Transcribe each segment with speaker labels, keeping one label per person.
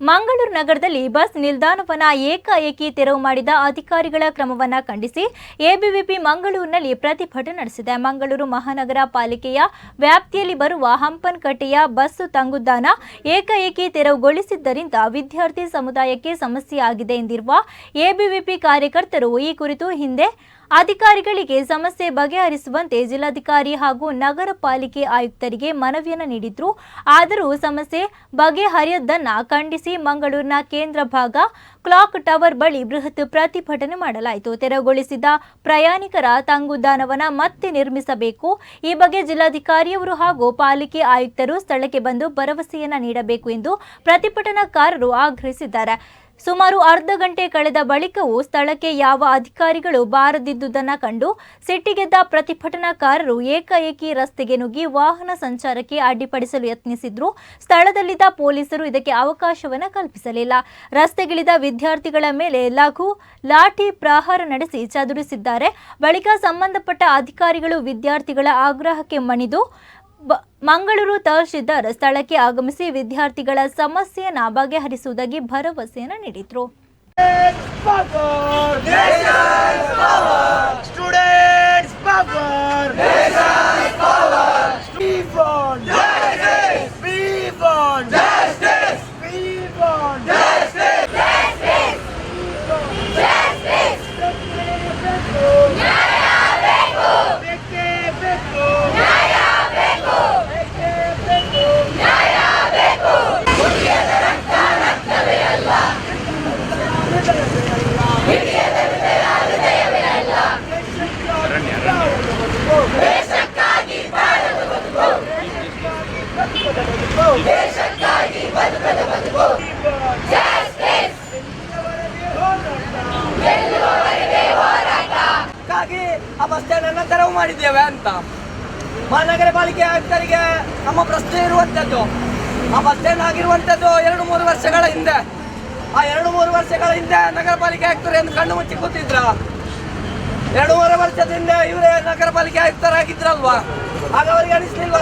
Speaker 1: ಮಂಗಳೂರು ನಗರದಲ್ಲಿ ಬಸ್ ನಿಲ್ದಾಣವನ್ನ ಏಕಾಏಕಿ ತೆರವು ಮಾಡಿದ ಅಧಿಕಾರಿಗಳ ಕ್ರಮವನ್ನ ಖಂಡಿಸಿ ಎಬಿವಿಪಿ ಮಂಗಳೂರಿನಲ್ಲಿ ಪ್ರತಿಭಟನೆ ನಡೆಸಿದೆ. ಮಂಗಳೂರು ಮಹಾನಗರ ಪಾಲಿಕೆಯ ವ್ಯಾಪ್ತಿಯಲ್ಲಿ ಬರುವ ಹಂಪನಕಟ್ಟೆಯ ಬಸ್ ತಂಗುದಾನ ಏಕಾಏಕಿ ತೆರವುಗೊಳಿಸಿದ್ದರಿಂದ ವಿದ್ಯಾರ್ಥಿ ಸಮುದಾಯಕ್ಕೆ ಸಮಸ್ಯೆ ಆಗಿದೆ ಎಂದಿರುವ ಎಬಿವಿಪಿ ಕಾರ್ಯಕರ್ತರು ಈ ಕುರಿತು ಹಿಂದೆ ಅಧಿಕಾರಿಗಳಿಗೆ ಸಮಸ್ಯೆ ಬಗೆಹರಿಸುವಂತೆ ಜಿಲ್ಲಾಧಿಕಾರಿ ಹಾಗೂ ನಗರ ಪಾಲಿಕೆ ಆಯುಕ್ತರಿಗೆ ಮನವಿಯನ್ನು ನೀಡಿದ್ರು. ಆದರೂ ಸಮಸ್ಯೆ ಬಗೆಹರಿಯದ್ದನ್ನ ಖಂಡಿಸಿ ಮಂಗಳೂರಿನ ಕೇಂದ್ರ ಭಾಗ ಕ್ಲಾಕ್ ಟವರ್ ಬಳಿ ಬೃಹತ್ ಪ್ರತಿಭಟನೆ ಮಾಡಲಾಯಿತು. ತೆರವುಗೊಳಿಸಿದ ಪ್ರಯಾಣಿಕರ ತಂಗುದಾನವನ ಮತ್ತೆ ನಿರ್ಮಿಸಬೇಕು. ಈ ಬಗ್ಗೆ ಜಿಲ್ಲಾಧಿಕಾರಿಯವರು ಹಾಗೂ ಪಾಲಿಕೆ ಆಯುಕ್ತರು ಸ್ಥಳಕ್ಕೆ ಬಂದು ಭರವಸೆಯನ್ನ ನೀಡಬೇಕು ಎಂದು ಪ್ರತಿಭಟನಾಕಾರರು ಆಗ್ರಹಿಸಿದ್ದಾರೆ. ಸುಮಾರು ಅರ್ಧ ಗಂಟೆ ಕಳೆದ ಬಳಿಕವೂ ಸ್ಥಳಕ್ಕೆ ಯಾವ ಅಧಿಕಾರಿಗಳು ಬಾರದಿದ್ದುದನ್ನು ಕಂಡು ಸಿಟ್ಟಿಗೆದ್ದ ಪ್ರತಿಭಟನಾಕಾರರು ಏಕಾಏಕಿ ರಸ್ತೆಗೆ ನುಗ್ಗಿ ವಾಹನ ಸಂಚಾರಕ್ಕೆ ಅಡ್ಡಿಪಡಿಸಲು ಯತ್ನಿಸಿದ್ರು. ಸ್ಥಳದಲ್ಲಿದ್ದ ಪೊಲೀಸರು ಇದಕ್ಕೆ ಅವಕಾಶವನ್ನು ಕಲ್ಪಿಸಲಿಲ್ಲ. ರಸ್ತೆಗಿಳಿದ ವಿದ್ಯಾರ್ಥಿಗಳ ಮೇಲೆ ಲಘು ಲಾಠಿ ಪ್ರಹಾರ ನಡೆಸಿ ಚದುರಿಸಿದ್ದಾರೆ. ಬಳಿಕ ಸಂಬಂಧಪಟ್ಟ ಅಧಿಕಾರಿಗಳು ವಿದ್ಯಾರ್ಥಿಗಳ ಆಗ್ರಹಕ್ಕೆ ಮಣಿದು ಮಂಗಳೂರು ತಹಶೀಲ್ದಾರ್ ಸ್ಥಳಕ್ಕೆ ಆಗಮಿಸಿ ವಿದ್ಯಾರ್ಥಿಗಳ ಸಮಸ್ಯೆಯನ್ನು ಬಗೆಹರಿಸುವುದಾಗಿ ಭರವಸೆಯನ್ನು ನೀಡಿದ್ರು.
Speaker 2: ಹಾಗಾಗಿ ಆ ಬಸ್ ಸ್ಟ್ಯಾಂಡ್ ಅನ್ನ ತೆರವು ಮಾಡಿದ್ದೇವೆ ಅಂತ. ಮಹಾನಗರ ಪಾಲಿಕೆ ಆಯುಕ್ತರಿಗೆ ನಮ್ಮ ಪ್ರಶ್ನೆ ಇರುವಂಥದ್ದು. ಆ ಬಸ್ ಸ್ಟ್ಯಾಂಡ್ ಆಗಿರುವಂಥದ್ದು ಎರಡು ಮೂರು ವರ್ಷಗಳ ಹಿಂದೆ. ಆ ಎರಡು ಮೂರು ವರ್ಷಗಳ ಹಿಂದೆ ನಗರ ಪಾಲಿಕೆ ಆಯುಕ್ತರು ಎಂದು ಕಣ್ಣು ಮುಚ್ಚಿ ಕೂತಿದ್ರ? ಎರಡೂವರೆ ವರ್ಷದಿಂದ ಇವರೇ ನಗರ ಪಾಲಿಕೆ ಆಯುಕ್ತರಾಗಿದ್ರಲ್ವಾ? ಆಗ ಅವರಿಗೆ ಅನಿಸ್ಲಿಲ್ವಾ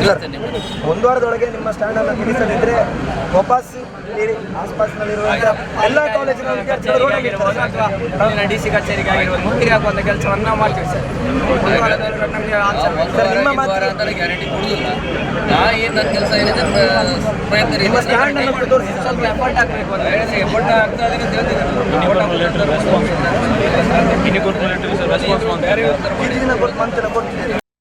Speaker 3: ಇಲ್ಲ. ಒಂದು ವಾರದೊಳಗೆ ನಿಮ್ಮ ಸ್ಟ್ಯಾಂಡ್ ಅನ್ನು ತಿಳಿಸದಿದ್ರೆ ವಾಪಸ್ ಆಸ್ಪಾಸ್ನಲ್ಲಿರುವಂತಹ ಎಲ್ಲ ಕಾಲೇಜಿನ ವಿದ್ಯಾರ್ಥಿಗಳು.
Speaker 2: ಡಿ ಸಿ ಕಚೇರಿಗೆ ಆಗಿರುವ ಮುತ್ತಿಗೆ ಹಾಕುವಂತ ಕೆಲಸವನ್ನು ನಾವು ಮಾಡ್ತೀವಿ ಸರ್.
Speaker 3: ನಿಮ್ಮ ಮಾತು-
Speaker 4: ಅಂತ ಗ್ಯಾರಂಟಿ ನಾ ಏನು ನನ್ನ ಕೆಲಸ ಏನಿದೆ ಪ್ರಯತ್ನ
Speaker 3: ನಿಮ್ಮ ಸ್ಟ್ಯಾಂಡ್ ಅನ್ನು ತೋರಿಸಿ.
Speaker 2: ಸ್ವಲ್ಪ ಎಫರ್ಟ್ ಹಾಕಬೇಕು ಅಂತ ಹೇಳಿ. ಎಫರ್ಟ್ ಆಗ್ತಾ ಇದೆ ಅಂತ ಹೇಳ್ತಿದ್ದಾರೆ
Speaker 4: ಬೇರೆ ಉತ್ತರ ಮಾಡಿ.
Speaker 3: ಈ ದಿನ ಕೊಟ್ಟು ಮಂತಿನ ಕೊಡ್ತೀನಿ